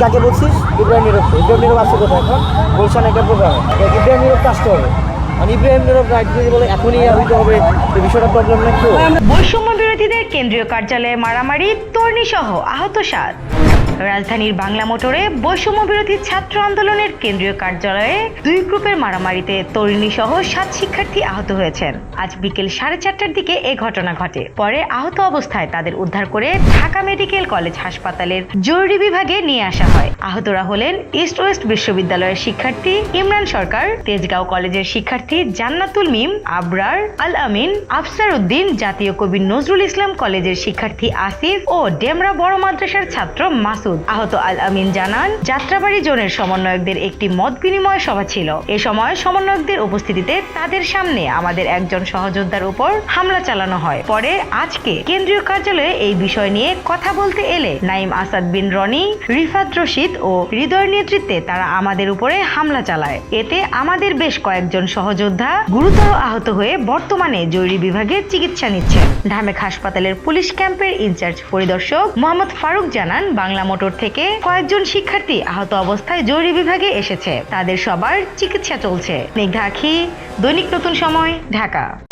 কাকে বলছিস? ইব্রাহিম নীরব। ইব্রাহিম নীরব আছে কোথায় এখন? গুলশান একটা প্রোগ্রামে ইব্রাহিম নীরবকে আসতে হবে। মানে ইব্রাহিম নীরব রাইট যদি বলে, এখনই হইতে হবে বৈষম্য কেন্দ্রীয় কার্যালয়ে মারামারি তর্ণী সহ আহত সাত। রাজধানীর বাংলা মোটরে বৈষম্য বিরোধী ছাত্র আন্দোলনের কেন্দ্রীয় কার্যালয়ে দুই গ্রুপের মারামারিতে তরুণী সহ সাত শিক্ষার্থী আহত হয়েছেন। আজ বিকেল সাড়ে চারটার দিকে এ ঘটনা ঘটে। পরে আহত অবস্থায় তাদের উদ্ধার করে ঢাকা মেডিকেল কলেজ হাসপাতালের জরুরি বিভাগে নিয়ে আসা হয়। আহতরা হলেন ইস্ট ওয়েস্ট বিশ্ববিদ্যালয়ের শিক্ষার্থী ইমরান সরকার, তেজগাঁও কলেজের শিক্ষার্থী জান্নাতুল মিম, আবরার আল আমিন আফসার উদ্দিন জাতীয় কবি নজরুল ইসলাম কলেজের শিক্ষার্থী আসিফ ও ডেমরা বড় মাদ্রাসার ছাত্র মাসুদ। আহত আল আমিন জানান, যাত্রাবাড়ি জোনের সমন্বয়কদের একটি মত বিনিময় সভা ছিল। এ সময় সমন্বয়কদের উপস্থিতিতে তাদের সামনে আমাদের একজন সহযোদ্ধার উপর হামলা চালানো হয়। পরে আজকে কেন্দ্রীয় কার্যালয়ে এই বিষয় নিয়ে কথা বলতে এলে নাইম আসাদ বিন রনি, রিফাত রশিদ ও হৃদয়ের নেতৃত্বে তারা আমাদের উপরে হামলা চালায়। এতে আমাদের বেশ কয়েকজন সহযোদ্ধা গুরুতর আহত হয়ে বর্তমানে জরুরি বিভাগে চিকিৎসা নিচ্ছেন। ঢামেক হাসপাতালের পুলিশ ক্যাম্পের ইনচার্জ পরিদর্শক মোহাম্মদ ফারুক জানান, বাংলা মোটর থেকে কয়েকজন শিক্ষার্থী আহত অবস্থায় জরুরি বিভাগে এসেছে। তাদের সবার চিকিৎসা চলছে। মেঘাখি দৈনিক নতুন সময়, ঢাকা।